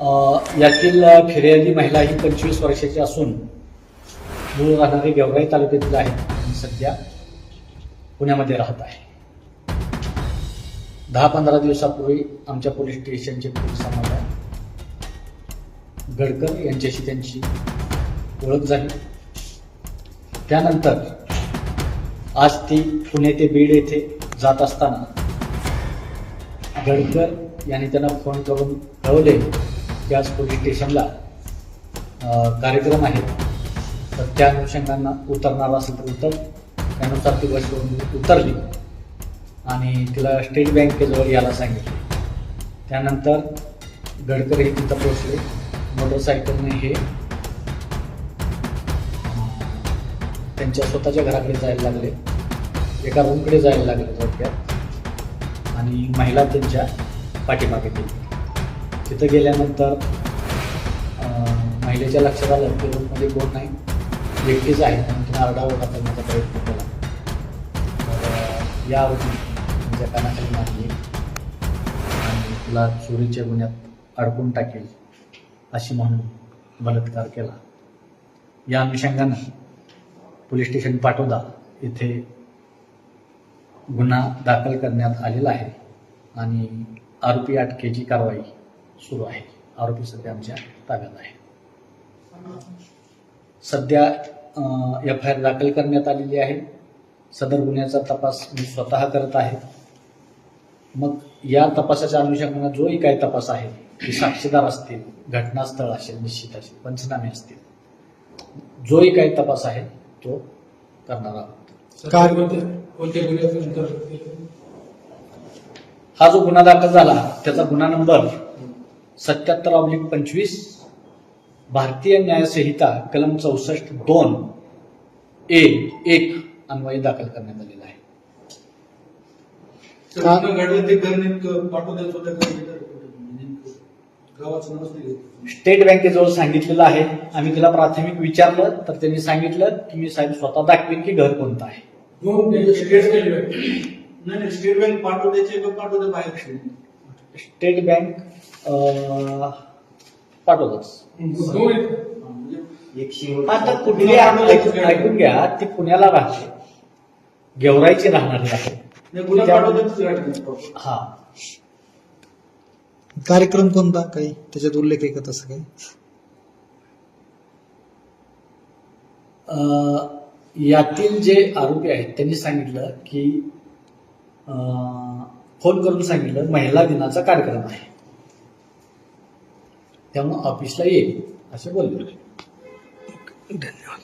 यातील फिर्यादी महिला ही पंचवीस वर्षाची असून मूळ राहणारी गेवराई तालुक्यातील आहेत. आणि सध्या पुण्यामध्ये राहत आहे. दहा पंधरा दिवसापूर्वी आमच्या पोलीस स्टेशनचे पोलिसांना गडकर यांच्याशी त्यांची ओळख झाली. त्यानंतर आज ती पुणे ते बीड येथे जात असताना गडकर यांनी त्यांना फोन करून कळवले त्याच आज पोलीस स्टेशनला कार्यक्रम आहे. तर त्या अनुषंगानं उतरणार असेल तर उतर. त्यानुसार ती बस उतरली. आणि तिला स्टेट बँकेजवळ यायला सांगितले. त्यानंतर गडकर हे तिथं पोचले मोटरसायकलने हे त्यांच्या स्वतःच्या घराकडे जायला लागले. एका रूमकडे जायला लागले थोडक्यात. आणि महिला त्यांच्या पाठीमागे गेली. तिथं गेल्यानंतर महिलेच्या लक्षात आलं की रूममध्ये कोण नाही. व्यक्तीच आहे. आणि तिने आरडाओरडा करण्याचा प्रयत्न केला. तर या अवधी कानाखाली मारली. आणि तुला चोरीच्या गुन्ह्यात अडकून टाकेल अशी म्हणून बलात्कार केला. या अनुषंगाने पोलीस स्टेशन पाटोदा येथे गुन्हा दाखल करण्यात आलेला आहे. आणि आरोपी अटकेची कारवाई सुरू आहे. आरोपी सध्या आमच्या ताब्यात आहे. सध्या एफ आय आर दाखल करण्यात आलेली आहे. सदर गुन्ह्याचा तपास मी स्वतः करत आहे. मग या तपासाच्या अनुषंगानं जोही काही तपास आहे ते साक्षीदार असतील घटनास्थळ असेल निश्चित असेल पंचनामे असतील जोही काही तपास आहे तो करणार आहोत? हा जो गुन्हा दाखल झाला त्याचा गुन्हा नंबर सत्याहत्तर ऑब्लिक पंचवीस भारतीय न्यायसंहिता कलम चौसष्ट दोन ए एक अन्वये दाखल करण्यात आलेला आहे. स्टेट बँकेजवळ सांगितलेलं आहे आम्ही तिला प्राथमिक विचारलं तर त्यांनी सांगितलं की मी साहेब स्वतः दाखवेन की घर कोणतं आहे. हो, स्टेट बँक स्टेट बँक पाठवते बाहेर स्टेट बँक हो, म्हणजे आता कुठली ऐक- ऐकून घ्या. ती पुण्याला राहते. गेवराईची राहणारी आहे. हा. कार्यक्रम कोणता? काही त्याच्यात उल्लेख आहे का तसं काही? अं, यातील जे आरोपी आहेत त्यांनी सांगितलं की अं, फोन करून सांगितलं महिला दिनाचा कार्यक्रम आहे. त्यामुळं ऑफिसला येईल असे बोलले. धन्यवाद.